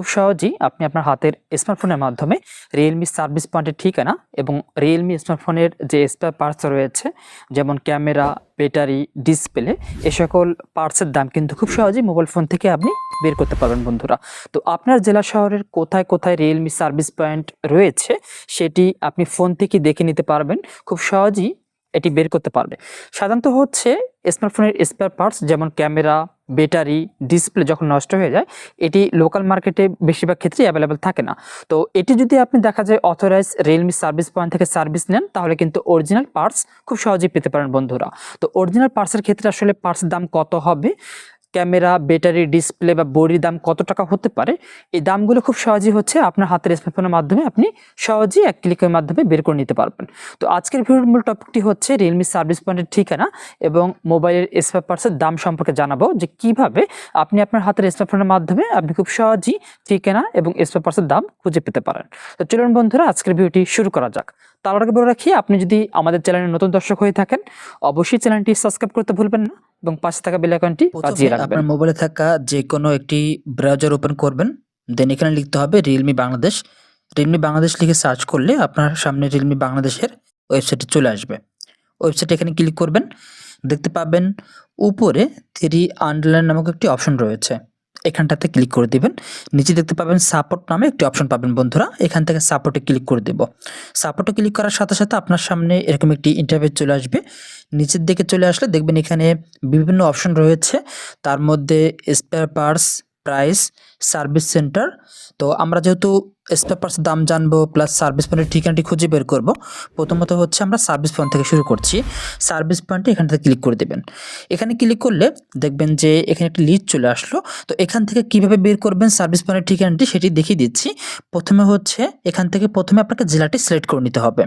খুব সহজেই আপনি আপনার হাতের স্মার্টফোনের মাধ্যমে রিয়েলমি সার্ভিস পয়েন্টের ঠিকানা এবং রিয়েলমি স্মার্টফোনের যে স্পেয়ার পার্টস রয়েছে, যেমন ক্যামেরা ব্যাটারি ডিসপ্লে এ সকল পার্টসের দাম কিন্তু খুব সহজেই মোবাইল ফোন থেকে আপনি বের করতে পারবেন বন্ধুরা। তো আপনার জেলা শহরের কোথায় কোথায় রিয়েলমি সার্ভিস পয়েন্ট রয়েছে, সেটি আপনি ফোন থেকে দেখে নিতে পারবেন, খুব সহজেই এটি বের করতে পারবে। সাধারণত হচ্ছে স্মার্টফোনের স্পেয়ার পার্টস যেমন ক্যামেরা ব্যাটারি ডিসপ্লে যখন নষ্ট হয়ে যায়, এটি লোকাল মার্কেটে বেশিরভাগ ক্ষেত্রেই অ্যাভেলেবেল থাকে না। তো এটি যদি আপনি দেখা যায় অথরাইজ রিয়েলমি সার্ভিস পয়েন্ট থেকে সার্ভিস নেন, তাহলে কিন্তু অরিজিনাল পার্টস খুব সহজেই পেতে পারেন বন্ধুরা। তো অরিজিনাল পার্টসের ক্ষেত্রে আসলে পার্টসের দাম কত হবে? ক্যামেরা, ব্যাটারি, ডিসপ্লে বা বডির দাম কত টাকা হতে পারে? এই দামগুলো খুব সহজেই হচ্ছে আপনার হাতের স্মার্টফোনের মাধ্যমে আপনি সহজেই এক ক্লিকের মাধ্যমে বের করে নিতে পারবেন। তো আজকের ভিডিওর মূল টপিকটি হচ্ছে রিয়েলমি সার্ভিস পয়েন্টের ঠিকানা এবং মোবাইলের স্পেয়ার পার্টসের দাম সম্পর্কে জানাব যে কীভাবে আপনি আপনার হাতের স্মার্টফোনের মাধ্যমে আপনি খুব সহজেই ঠিকানা এবং স্পেয়ার পার্টসের দাম খুঁজে পেতে পারেন। তো চলুন বন্ধুরা, আজকের ভিডিওটি শুরু করা যাক। তার আগে বলে রাখি আপনি যদি আমাদের চ্যানেলের নতুন দর্শক হয়ে থাকেন অবশ্যই চ্যানেলটি সাবস্ক্রাইব করতে ভুলবেন না এবং পাশে থাকা বেল আইকনটি বাজিয়ে রাখবেন। আপনার মোবাইলে থাকা যে কোনো একটি ব্রাউজার ওপেন করবেন দেন এখানে লিখতে হবে রিয়েলমি বাংলাদেশ রিয়েলমি বাংলাদেশ লিখে সার্চ করলে আপনার সামনে রিয়েলমি বাংলাদেশের ওয়েবসাইটে চলে আসবে। ওয়েবসাইটে এখানে ক্লিক করবেন দেখতে পাবেন উপরে থ্রি আন্ডারলাইন নামক একটি অপশন রয়েছে। এখানটাতে ক্লিক করে দেবেন। নিচে দেখতে পাবেন সাপোর্ট নামে একটি অপশন পাবেন বন্ধুরা। এখান থেকে সাপোর্টে ক্লিক করে দেব। সাপোর্টে ক্লিক করার সাথে সাথে আপনার সামনে এরকম একটি ইন্টারভিউ চলে আসবে। নিচের দিকে চলে আসলে দেখবেন এখানে বিভিন্ন অপশন রয়েছে। তার মধ্যে spare parts price service centre তো আমরা যেহেতু স্পেয়ার পার্টস দাম জানব প্লাস সার্ভিস পয়েন্টের ঠিকানাটি খুঁজে বের করব, প্রথমত হচ্ছে আমরা সার্ভিস পয়েন্ট থেকে শুরু করছি। সার্ভিস পয়েন্টে থেকে ক্লিক করে দেবেন। এখানে ক্লিক করলে দেখবেন যে এখানে একটি লিস্ট চলে আসলো। তো এখান থেকে কীভাবে বের করবেন সার্ভিস পয়েন্টের ঠিকানাটি সেটি দেখিয়ে দিচ্ছি। প্রথমে হচ্ছে এখান থেকে প্রথমে আপনাকে জেলাটি সিলেক্ট করে নিতে হবে।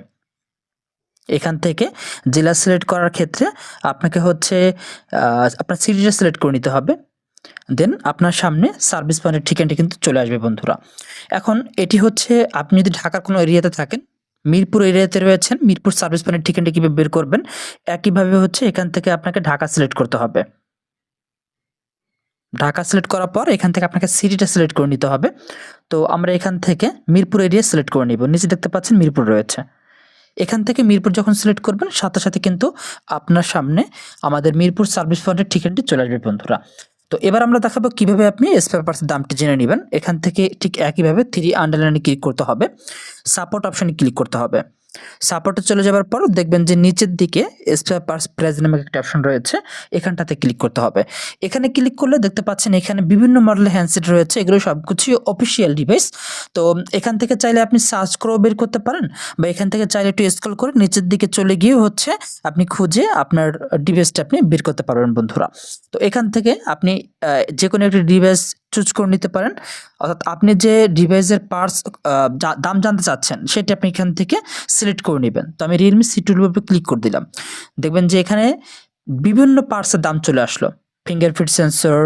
এখান থেকে জেলা সিলেক্ট করার ক্ষেত্রে আপনাকে হচ্ছে আপনার সিটিটা সিলেক্ট করে নিতে হবে। দেন আপনার সামনে সার্ভিস পয়েন্টের ঠিকানাটি কিন্তু চলে আসবে বন্ধুরা। এখন এটি হচ্ছে, আপনি যদি ঢাকার কোনো এরিয়াতে থাকেন, মিরপুর এরিয়াতে রয়েছেন, মিরপুর সার্ভিস পয়েন্টের ঠিকানাটি কীভাবে বের করবেন, একইভাবে হচ্ছে এখান থেকে আপনাকে ঢাকা সিলেক্ট করতে হবে। ঢাকা সিলেক্ট করার পর এখান থেকে আপনাকে সিটিটা সিলেক্ট করে নিতে হবে। তো আমরা এখান থেকে মিরপুর এরিয়া সিলেক্ট করে নিব। নিচে দেখতে পাচ্ছেন মিরপুর রয়েছে। এখান থেকে মিরপুর যখন সিলেক্ট করবেন, সাথে সাথে কিন্তু আপনার সামনে আমাদের মিরপুর সার্ভিস পয়েন্টের ঠিকানাটি চলে আসবে বন্ধুরা। তো এবার আমরা দেখাবো কীভাবে আপনি স্পেয়ার পার্টসের দামটি জেনে নেবেন। এখান থেকে ঠিক একইভাবে থ্রি আন্ডারলাইনে ক্লিক করতে হবে। সাপোর্ট অপশানে ক্লিক করতে হবে। সাপোর্টে চলে যাওয়ার পর দেখবেন যে নিচের দিকে স্পেয়ার পার্টস প্রাইস নামে একটা অপশন রয়েছে। এখানটাতে ক্লিক করতে হবে। এখানে ক্লিক করলে দেখতে পাচ্ছেন এখানে বিভিন্ন মডেলের হ্যান্ডসেট রয়েছে। এগুলো সবকিছুই অফিসিয়াল ডিভাইস তো এখান থেকে চাইলে আপনি সার্চ করেও বের করতে পারেন বা এখান থেকে চাইলে একটু স্ক্রল করে নিচের দিকে চলে গিয়ে হচ্ছে আপনি খুঁজে আপনার ডিভাইসটা আপনি বের করতে পারবেন বন্ধুরা। তো এখান থেকে আপনি যে কোনো একটি ডিভাইস চুজ করে নিতে পারেন। অর্থাৎ আপনি যে ডিভাইসের পার্টস দাম জানতে চাচ্ছেন, সেটা আপনি এখান থেকে সিলেক্ট করে নেবেন। তো আমি রিয়েলমি সি টুয়েলভ ক্লিক করে দিলাম। দেখবেন যে এখানে বিভিন্ন পার্টসের দাম চলে আসলো। ফিঙ্গারপ্রিন্ট সেন্সর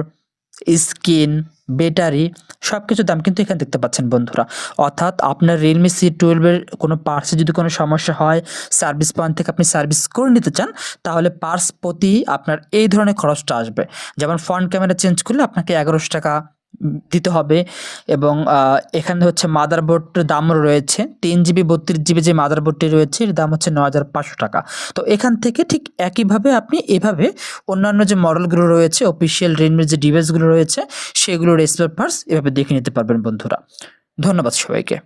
স্ক্রিন ব্যাটারি সব কিছু দাম কিন্তু এখানে দেখতে পাচ্ছেন বন্ধুরা। অর্থাৎ আপনার রিয়েলমি সি টুয়েলভের কোনো পার্টসে যদি কোনো সমস্যা হয় সার্ভিস পয়েন্ট থেকে আপনি সার্ভিস করে নিতে চান, তাহলে পার্টস প্রতি আপনার এই ধরনের খরচটা আসবে। যেমন ফ্রন্ট ক্যামেরা চেঞ্জ করলে আপনাকে এগারোশো টাকা দিতে হবে এবং এখানে হচ্ছে মাদারবোর্ডের দামও রয়েছে। তিন জিবি বত্রিশ জিবি যে মাদারবোর্ডটি রয়েছে, এর দাম হচ্ছে ন টাকা। তো এখান থেকে ঠিক একইভাবে আপনি এভাবে অন্যান্য যে মডেলগুলো রয়েছে অফিসিয়াল রেডমির যে ডিভাইসগুলো রয়েছে, সেগুলোর স্পেয়ার পার্টস এভাবে দেখে নিতে পারবেন বন্ধুরা। ধন্যবাদ সবাইকে।